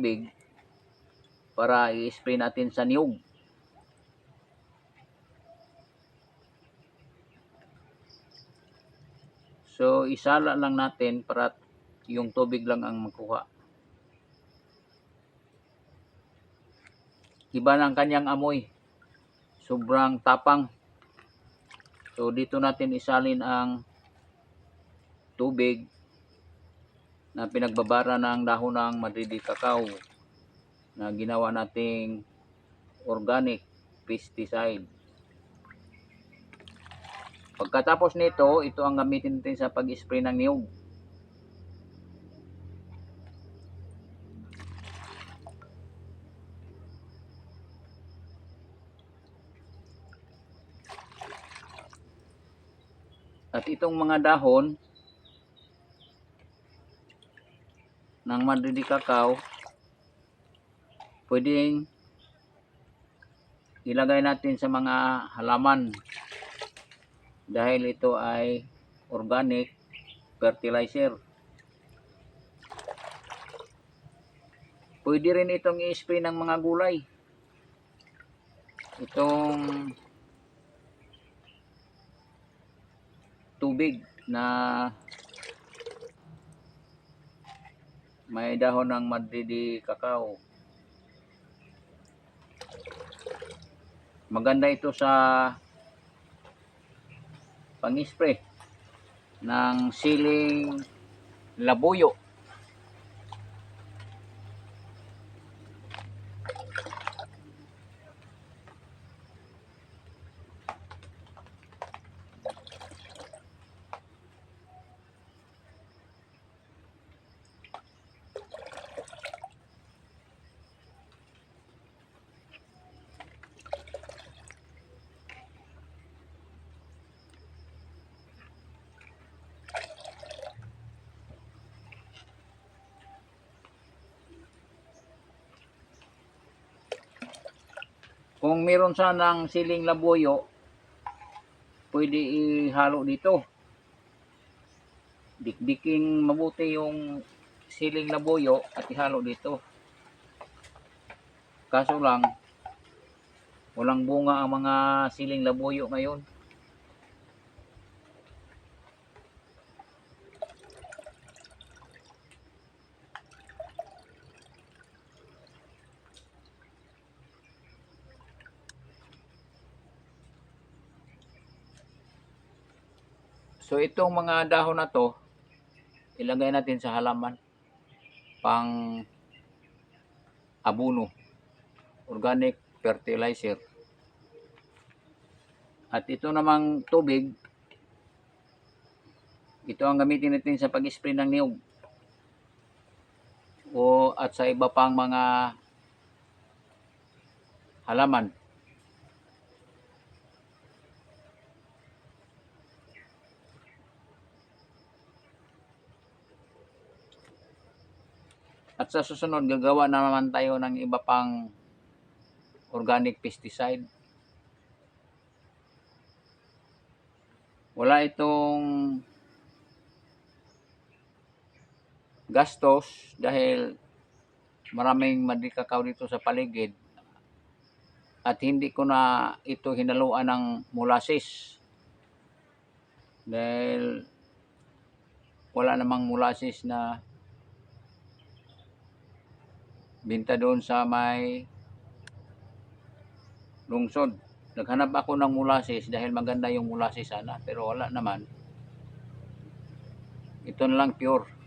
tubig para i-spray natin sa niyog. So, isala lang natin para yung tubig lang ang makuha. Iba ng kanyang amoy. Sobrang tapang. So, dito natin isalin ang tubig na pinagbabara ng dahon ng Madridi Cacao na ginawa nating organic pesticide. Pagkatapos nito, ito ang gamitin natin sa pag-spray ng niyog. At itong mga dahon ng Madridi Cacao, pwedeng ilagay natin sa mga halaman dahil ito ay organic fertilizer. Pwede rin itong i-spray ng mga gulay. Itong tubig na may dahon ng Madridi Cacao. Maganda ito sa pang-spray ng siling labuyo. Kung meron sanang siling labuyo, pwede ihalo dito. Dikdiking mabuti yung siling labuyo at ihalo dito. Kaso lang, walang bunga ang mga siling labuyo ngayon. So itong mga dahon na to, ilagay natin sa halaman pang abono, organic fertilizer. At ito namang tubig, ito ang gamitin natin sa pag-spray ng niyog. O at sa iba pang mga halaman. At sa susunod, gagawa na naman tayo ng iba pang organic pesticide. Wala itong gastos dahil maraming madikakaw dito sa paligid at hindi ko na ito hinaluan ng molasses dahil wala namang molasses na binta doon sa may lungsod. Naghanap ako ng molasses dahil maganda yung molasses sana pero wala naman. Ito na lang pure.